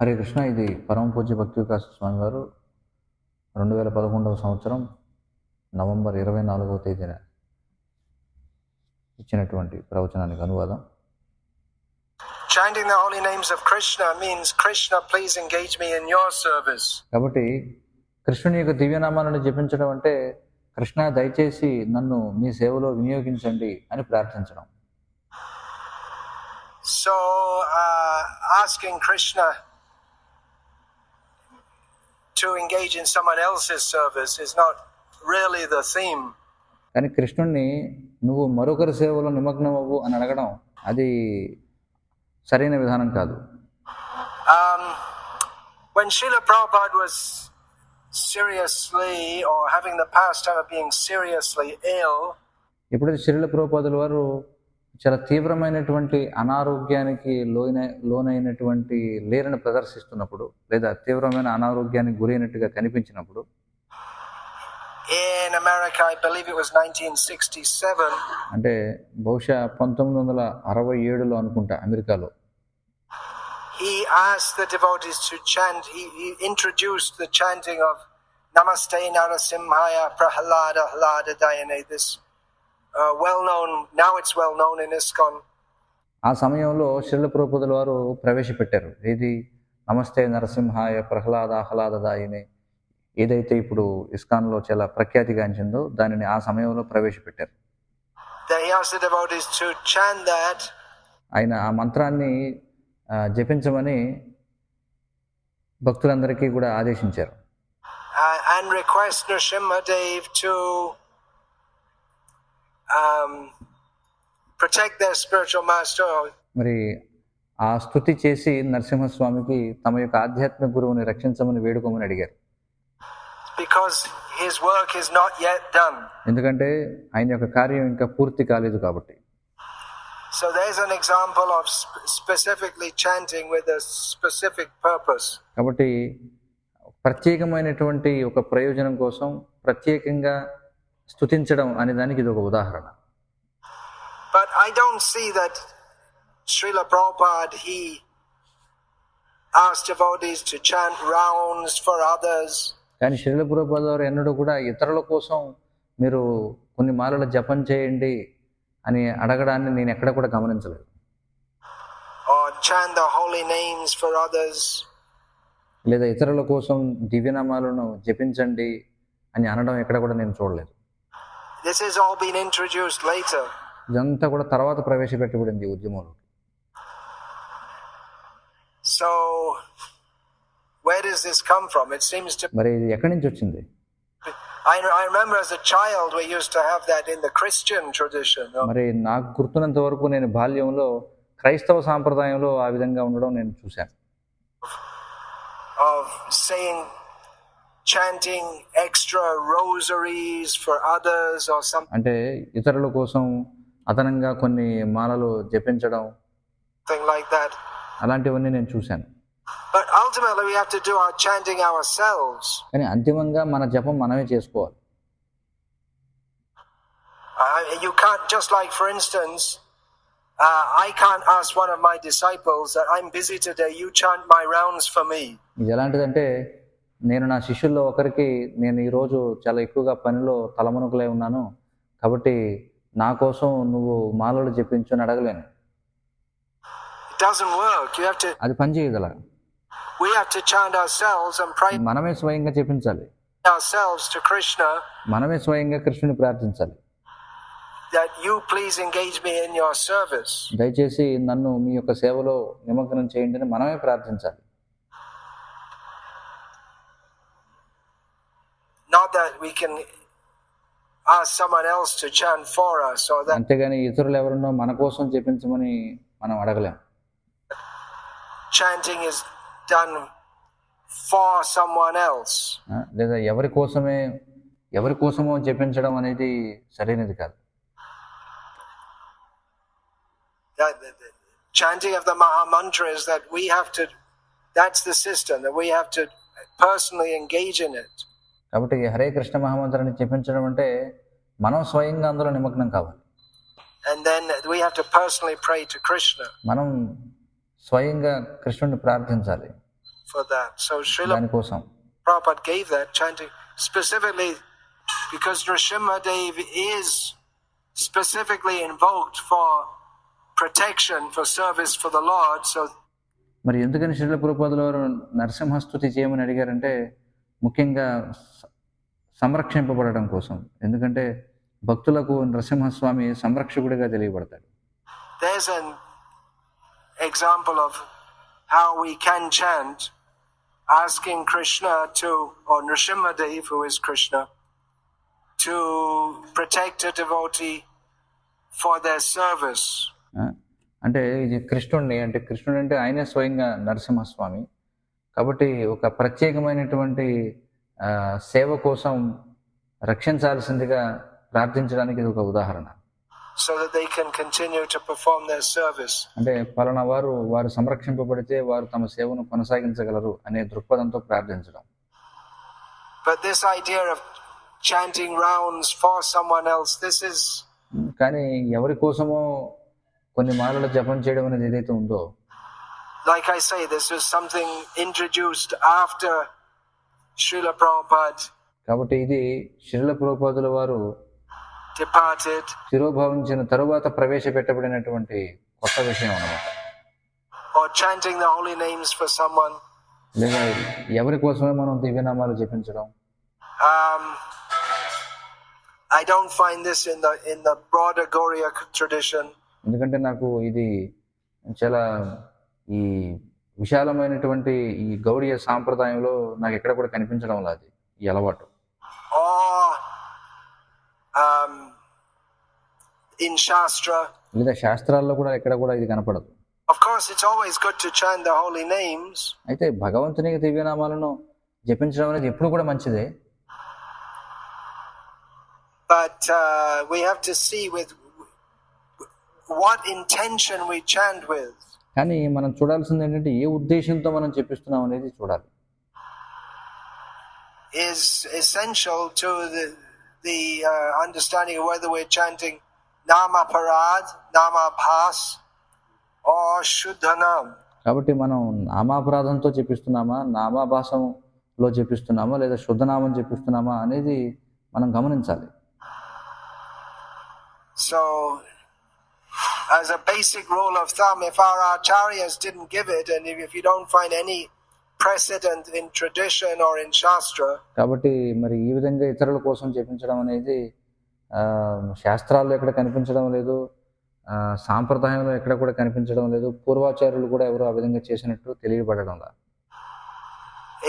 హరే కృష్ణ. ఇది పరమ పూజ్య భక్తి వికాస స్వామి వారు రెండు వేల పదకొండవ సంవత్సరం నవంబర్ ఇరవై నాలుగవ తేదీన ఇచ్చినటువంటి ప్రవచనానికి అనువాదం. Chanting the holy names of Krishna means Krishna, please engage me in your service. కాబట్టి కృష్ణుని యొక్క దివ్యనామాలను జపించడం అంటే కృష్ణ దయచేసి నన్ను మీ సేవలో వినియోగించండి అని ప్రార్థించడం. So, uh, asking Krishna to engage in someone else's service is not really the theme. కానీ కృష్ణుణ్ణి నువ్వు మరొకరి సేవలో నిమగ్నం అవ్వు అని అడగడం అది సరైన విధానం కాదు Um, when Srila Prabhupada was seriously or having the pastime of being seriously ill, ఎప్పుడైతే శరీర ప్రోపాదుల వారు చాలా తీవ్రమైనటువంటి అనారోగ్యానికి లోన లోనైనటువంటి లేరని ప్రదర్శిస్తున్నప్పుడు లేదా తీవ్రమైన అనారోగ్యానికి గురి అయినట్టుగా కనిపించినప్పుడు అంటే బహుశా పంతొమ్మిది వందల అరవై ఏడులో అనుకుంటా అమెరికాలో. నమస్తే నరసింహాయ Prahlad Ahlad well known, now it's well known in ISKCON. ఆ సమయంలో శరీర ప్రోపదుల వారు ప్రవేశపెట్టారు. ఏది? నమస్తే నరసింహాయ ప్రహ్లాద ఆహ్లాదదాయిని. ఏదైతే ఇప్పుడు ఇస్కాన్లో చాలా ప్రఖ్యాతిగాంచిందో దానిని ఆ సమయంలో ప్రవేశపెట్టారు. ఆయన ఆ మంత్రాన్ని జపించమని భక్తులందరికీ కూడా ఆదేశించారు. Uh, and request Nrsimha Dev to Um, మరి ఆ స్థుతి చేసి నరసింహస్వామికి తమ యొక్క ఆధ్యాత్మిక గురువుని రక్షించమని వేడుకోమని అడిగారు. ఎందుకంటే ఆయన యొక్క కార్యం ఇంకా పూర్తి కాలేదు కాబట్టి. So there's an example of specifically chanting with a specific purpose. కాబట్టి ప్రత్యేకమైనటువంటి ఒక ప్రయోజనం కోసం ప్రత్యేకంగా స్థుతించడం అనే దానికి ఇది ఒక ఉదాహరణ But I don't see that Srila Prabhupada, he asked devotees to chant rounds for others. కానీ శరీర వారు ఎన్నడూ కూడా ఇతరుల కోసం మీరు కొన్ని మాలల జపం చేయండి అని అడగడాన్ని నేను ఎక్కడ కూడా గమనించలేదు. లేదా ఇతరుల కోసం దివ్యనామాలను జపించండి అని అనడం ఎక్కడ కూడా నేను చూడలేదు This has all been introduced later. ఇదంతా కూడా తర్వాత ప్రవేశపెట్టబడింది ఉద్యమంలో So, where does this come from? It seems to. మరి ఇది ఎక్కడి నుంచి వచ్చింది I, I remember as a child we used to have that in the Christian tradition మరి నాకు గుర్తున్నంత వరకు నేను బాల్యంలో క్రైస్తవ సాంప్రదాయంలో ఆ విధంగా ఉండడం నేను చూశాను of saying, chanting extra rosaries for others or something అంటే ఇతరుల కోసం అదనంగా కొన్ని మాలలు జపించడం like that. అలాంటివన్నీ నేను చూశాను But ultimately, we have to do our chanting ourselves. కానీ అంతిమంగా మన జపం మనమే చేసుకోవాలి Uh, you can't, just like for instance, uh, I can't ask one of my disciples that I'm busy today, you chant my rounds for me. ఇది ఎలాంటిదంటే నేను నా శిష్యుల్లో ఒకరికి నేను ఈరోజు చాలా ఎక్కువగా పనిలో తలమునకలే ఉన్నాను కాబట్టి నా కోసం నువ్వు మాలలు జపించు అని అడగలేను. అది పని pray మనమే స్వయంగా Krishna. మనమే స్వయంగా కృష్ణుని ప్రార్థించాలి. దయచేసి నన్ను మీ యొక్క సేవలో నిమగ్నం చేయండి అని మనమే ప్రార్థించాలి. Not that we can ask someone else to chant for us or that అంతేగాని ఇతరులు ఎవరున్నో మన కోసం జపించమని మనం అడగలేం chanting is done for someone else. ఆ, లేదా ఎవరి కోసమే ఎవరి కోసమో జపించడం అనేది సరైనది కాదు That, the, the chanting of the Maha Mantra is that we have to, that's the system, that we have to personally engage in it. కాబట్టి హరే కృష్ణ మహామంత్రాన్ని జపించడం అంటే మనం స్వయంగా అందులో నిమగ్నం కావాలి And then we have to personally pray to Krishna. మనం స్వయంగా కృష్ణుడిని ప్రార్థించాలి for that. So Srila దానికోసం Prabhupada gave that chanting specifically because Nrsimha Dev is specifically invoked for protection, for service for the Lord. So మరి ఎందుకని శ్రీల పురపాదుల వారు నరసింహస్తుతి చేయమని అడిగారంటే ముఖ్యంగా సంరక్షింపబడటం కోసం. ఎందుకంటే భక్తులకు నరసింహస్వామి సంరక్షకుడిగా తెలియబడతాడు. Example of how we can chant asking Krishna to O Nrisimhadev is Krishna to protect for their service అంటే ఇది కృష్ణుడిని అంటే కృష్ణుడు అంటే ఆయనే స్వయంగా నరసింహస్వామి. కాబట్టి ఒక ప్రత్యేకమైనటువంటి సేవ కోసం రక్షించాల్సిందిగా ప్రార్థించడానికి ఇది ఒక ఉదాహరణ so that they can continue to perform their service. అంటే పలానా వారు వారు సంరక్షింపబడితే వారు తమ సేవను కొనసాగించగలరు అనే దృక్పథంతో ప్రార్థించడం But this idea of chanting rounds for someone else, this is కానీ ఎవరి కోసమో కొన్ని మాలలు జపం చేయడం అనేది ఏదైతే ఉందో like I say, this was something introduced after Srila Prabhupada కాబట్టి ఇది శిరుల పురోపాదుల వారు departed. తిరోభవించిన తరువాత ప్రవేశపెట్టబడినటువంటి కొత్త విషయం అన్నమాట or chanting the holy names for someone. లేదా ఎవరి కోసమే మనం దివ్యనామాలు జపించడం Um, I don't find this in the in the broader Gauriya tradition. ఎందుకంటే నాకు ఇది చాలా ఈ విశాలమైనటువంటి ఈ గౌడీయ సాంప్రదాయంలో నాకు ఎక్కడ కూడా కనిపించడం లేదు ఈ అలవాటు. లేదా శాస్త్రాల్లో కూడా ఎక్కడ కూడా ఇది కనపడదు. అయితే భగవంతుని దివ్యనామాలను జపించడం అనేది ఎప్పుడు కూడా మంచిదే. But uh, we have to see with what intention we chant with. కానీ మనం చూడాల్సింది ఏంటంటే ఏ ఉద్దేశంతో మనం జపిస్తున్నాం అనేది చూడాలి is essential to the the uh, understanding of whether we're chanting Nama Parad, Nama Bhas, or Shuddhanam. కాబట్టి మనం నామాపరాధంతో జపిస్తున్నామా నామాభాసంలో జపిస్తున్నామా లేదా శుద్ధనామం జపిస్తున్నామా అనేది మనం గమనించాలి So, as a basic rule of thumb, if our acharyas didn't give it, and if, you don't find any precedent in tradition or in Shastra, కాబట్టి మరి ఈ విధంగా ఇతరుల కోసం జపించడం అనేది శాస్త్రాల్లో ఎక్కడ కనిపించడం లేదు సాంప్రదాయంలో ఎక్కడ కూడా కనిపించడం లేదు పూర్వాచార్యులు కూడా ఎవరు ఆ విధంగా చేసినట్టు తెలియబడడం లేదు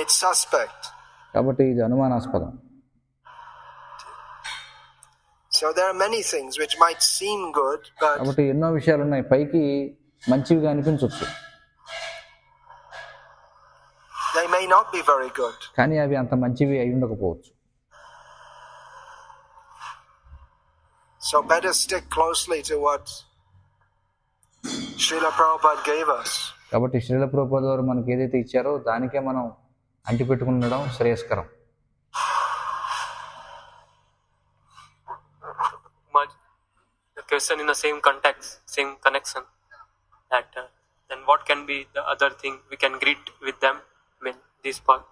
it's suspect. కాబట్టి ఇది అనుమానాస్పదం so there are many things which might seem good but కాబట్టి ఎన్నో విషయాలు ఉన్నాయి పైకి మంచివి అనిపించొచ్చు. They may not be very good కానీ అవి అంత మంచివి అయి ఉండకపోవచ్చు. So better stick closely to what Srila Prabhupad gave us. కాబట్టి శ్రీల ప్రభుపాద్ గారు మనకి ఏదైతే ఇచ్చారో దానికే మనం అంటిపెట్టుకుండడం శ్రేయస్కరం. Question in the same context, same connection. That uh, then what can be the other thing we can greet with them? I mean, this part.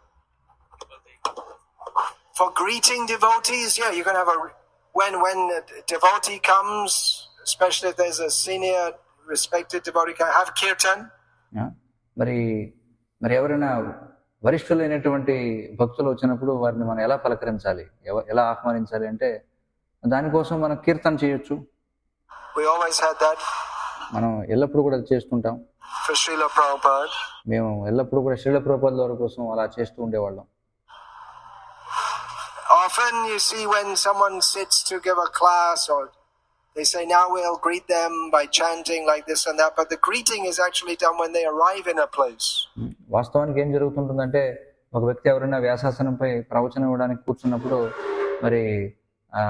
For greeting devotees, yeah, you can have a when when a devotee comes, especially if there's a senior respected devotee, can have kirtan. మరి మరి ఎవరైనా వరిష్ఠులైనటువంటి భక్తులు వచ్చినప్పుడు వారిని మనం ఎలా పలకరించాలి ఎలా ఆహ్వానించాలి అంటే దానికోసం మనం కీర్తన చేయొచ్చు We always had that మనం ఎల్లప్పుడూ కూడా చేస్తుంటాం for Srila Prabhupada. మేము ఎల్లప్పుడూ కూడా శ్రీల ప్రభుపాద వారి కోసం అలా చేస్తూ ఉండేవాళ్ళం Often you see when someone sits to give a class or they say now we'll greet them by chanting like this and that, but the greeting is actually done when they arrive in a place. వాస్తవానికి ఏం జరుగుతుంటుందంటే ఒక వ్యక్తి ఎవరైనా వ్యాసాసనంపై ప్రవచనం ఇవ్వడానికి కూర్చున్నప్పుడు మరి ఆ,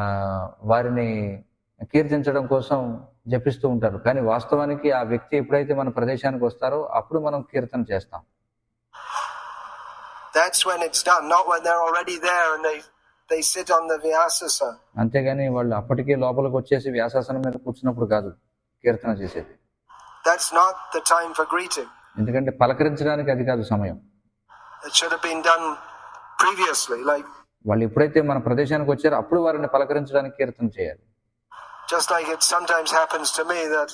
వారిని కీర్తించడం కోసం జపిస్తూ ఉంటారు. కానీ వాస్తవానికి ఆ వ్యక్తి ఎప్పుడైతే మన ప్రదేశానికి వస్తారో అప్పుడు మనం కీర్తన చేస్తాం. That's when it's done, not when they're already there and they, they sit on the Vyasasana. అంతేగాని వాళ్ళు అప్పటికే లోపలికి వచ్చేసి వ్యాసాసనం మీద కూర్చున్నప్పుడు కాదు కీర్తన చేసేది. That's not the time for greeting. ఎందుకంటే పలకరించడానికి అది కాదు సమయం. It should have been done previously, like వాళ్ళు ఎప్పుడైతే మన ప్రదేశానికి వచ్చారో అప్పుడు వారిని పలకరించడానికి కీర్తన చేయాలి. Just like it sometimes happens to me that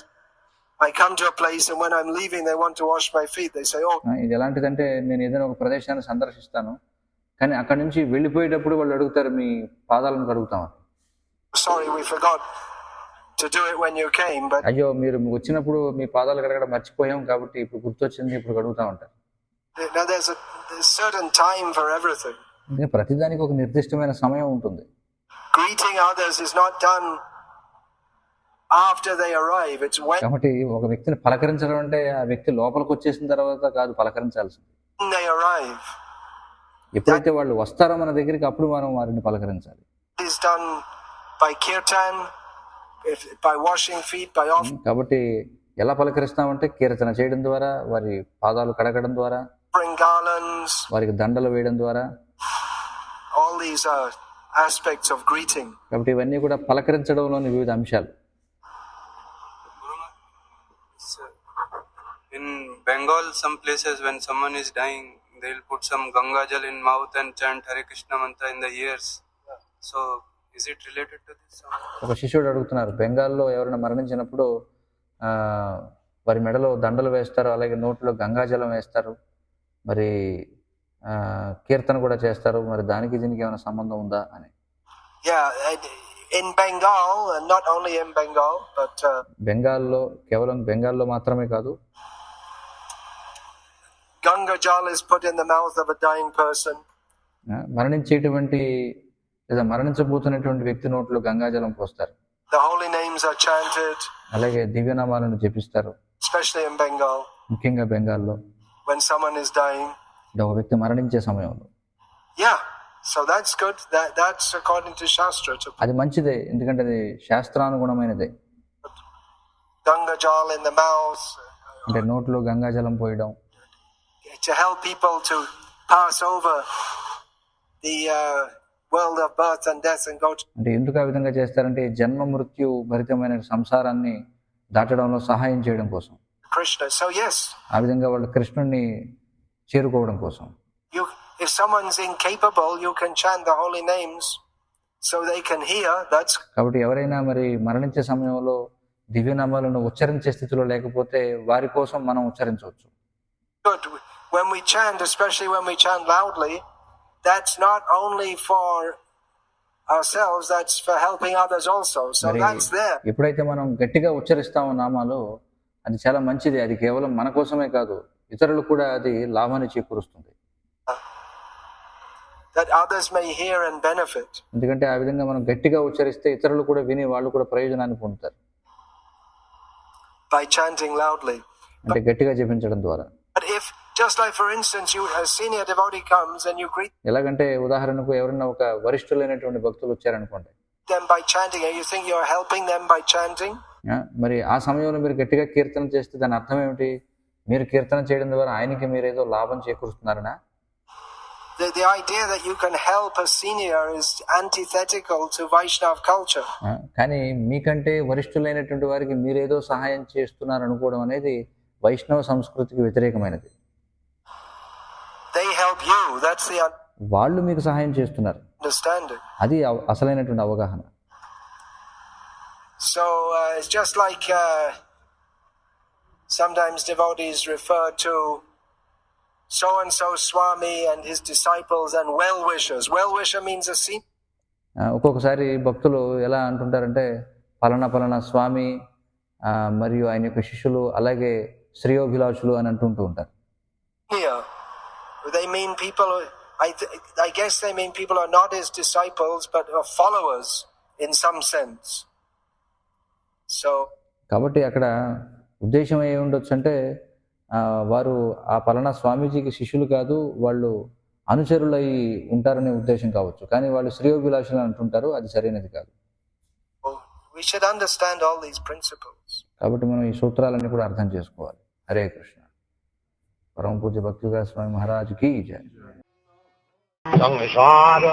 I come to a place and when I'm leaving, they want to wash my feet. They say, "Oh, ఇది ఎలాంటిదంటే నేను ఏదైనా ఒక ప్రదేశాన్ని సందర్శిస్తాను కానీ అక్కడి నుంచి వెళ్ళిపోయేటప్పుడు వాళ్ళు అడుగుతారు మీ పాదాలను కడుగుతామని sorry, we forgot to do it when you came." But అయ్యో మీరు వచ్చినప్పుడు మీ పాదాలు కడగడం మర్చిపోయాం కాబట్టి ఇప్పుడు గుర్తొచ్చింది ఇప్పుడు కడుగుతా ఉంటారు now there's a there's certain time for everything. ఇంకా ప్రతిదానికి ఒక నిర్దిష్టమైన సమయం ఉంటుంది Greeting others is not done after they arrive. It's when కాబట్టి ఒక వ్యక్తిని పలకరించడం అంటే ఆ వ్యక్తి లోపలికి వచ్చేసిన తర్వాత కాదు పలకరించాల్సింది they arrive. ఎప్పుడైతే వాళ్ళు వస్తారో మన దగ్గరికి అప్పుడు మనం వారిని పలకరించాలి It is done by kirtan, if, by washing feet, by offering కాబట్టి ఎలా పలకరిస్తామంటే కీర్తన చేయడం ద్వారా వారి పాదాలు కడగడం ద్వారా garlands. వారికి దండలు వేయడం ద్వారా All these are aspects of greeting. కాబట్టి ఇవన్నీ కూడా పలకరించడంలోని వివిధ అంశాలు So, in Bengal some places when someone is dying they will put some Ganga jal in mouth and chant Hare Krishna mantra in the ears so is it related to this ఒక శిష్యుడు అడుగుతున్నారు బెంగాల్లో ఎవరైనా మరణించినప్పుడు వారి మెడలో దండలు వేస్తారు అలాగే నోట్లో గంగాజలం వేస్తారు మరి కీర్తన కూడా చేస్తారు మరి దానికి దీనికి ఏమైనా సంబంధం ఉందా? అని. బెంగాల్లో కేవలం బెంగాల్లో మాత్రమే కాదు Ganga jal is put in the mouth of a dying person మరణించేటువంటి లేదా మరణించబోతున్నటువంటి వ్యక్తి నోట్లో గంగాజలం పోస్తారు. The holy names are chanted అలాగే దివ్యనామాలను జపిస్తారు. స్పెషల్లీ ఇన్ బెంగాల్ ముఖ్యంగా బెంగాల్లో. వెన్ సమ్మన్ ఇస్ డైయింగ్ ఒక వ్యక్తి మరణించే సమయంలో. Yeah so that's good that that's according to అది మంచిదే ఎందుకంటే అది శాస్త్రానుగుణమైనదే. గంగాజల్ ఇన్ ద మౌత్ అంటే నోట్లో గంగాజలం పోయడం. To help people to pass over the uh, world of birth and death and go to అంటే ఎందుకు ఆ విధంగా చేస్తారంటే జన్మ మృత్యు భరితమైన సంసారాన్ని దాటడంలో సహాయం చేయడం కోసం Krishna. So yes, ఆ విధంగా వాళ్ళు కృష్ణుణ్ణి చేరుకోవడం కోసం you if someone's incapable, you can chant the holy names so they can hear. That's కాబట్టి ఎవరైనా మరి మరణించే సమయంలో దివ్యనామాలను ఉచ్చరించే స్థితిలో లేకపోతే వారి కోసం మనం ఉచ్చరించవచ్చు good. When we chant, especially when we chant loudly, that's not only for ourselves, that's for helping others also. So that's there. ఎప్పుడైతే మనం గట్టిగా ఉచ్చరిస్తామో నామాలు అది చాలా మంచిది అది కేవలం మన కోసమే కాదు ఇతరులు కూడా అది లాభాన్ని చేకూరుస్తుంది That others may hear and benefit. ఎందుకంటే ఆ విధంగా మనం గట్టిగా ఉచ్చరిస్తే ఇతరులు కూడా విని వాళ్ళు కూడా ప్రయోజనాన్ని పొందుతారు by chanting loudly. అంటే గట్టిగా జపించడం ద్వారా But if, you you ఎలాగంటే ఉదాహరణకు ఎవరైనా ఒక వరిష్ఠులైనటువంటి భక్తులు వచ్చారనుకోండి them by chanting, you think you're helping them by chanting, మరి ఆ సమయంలో మీరు గట్టిగా కీర్తన చేస్తే దాని అర్థం ఏమిటి మీరు కీర్తన చేయడం ద్వారా ఆయనకి మీరు ఏదో లాభం చేకూరుస్తున్నారనా the, the idea that you can help a senior is antithetical to Vaishnav culture. కానీ మీకంటే వరిష్ఠులైనటువంటి వారికి మీరేదో సహాయం చేస్తున్నారు అనుకోవడం అనేది వైష్ణవ సంస్కృతికి వ్యతిరేకమైనది They help you. That's the help you. వాళ్ళు మీకు సహాయం చేస్తున్నారు. అది అసలైనటువంటి అవగాహన. So just like sometimes refer to so and so swami and his disciples and well wishers means a scene ఒక్కొక్కసారి భక్తులు ఎలా అంటుంటారంటే పలానా పలానా స్వామి మరియు ఆయన యొక్క శిష్యులు అలాగే శ్రేయోభిలాషులు అని అంటుంటూ ఉంటారు. Mean people. I, th- I guess they mean people are not his disciples but are followers in some sense. So కాబట్టి అక్కడ ఉద్దేశం ఏ ఉండొచ్చు అంటే వారు ఆ పలానా స్వామీజీకి శిష్యులు కాదు వాళ్ళు అనుచరులై ఉంటారనే ఉద్దేశం కావచ్చు కానీ వాళ్ళు శ్రేయోభిలాషులు అంటుంటారు అది సరైనది కాదు we should understand all these principles. కాబట్టి మనం ఈ సూత్రాలన్నీ కూడా అర్థం చేసుకోవాలి హరే కృష్ణ परम पूज्य भक्ति का स्वामी महाराज की जय। संसार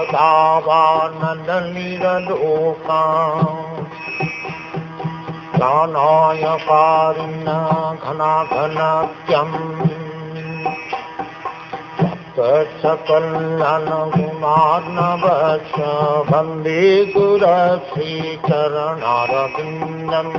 घना घनात्यम सकलन गुणार्णव वंदे गुरसी चरणारविंदम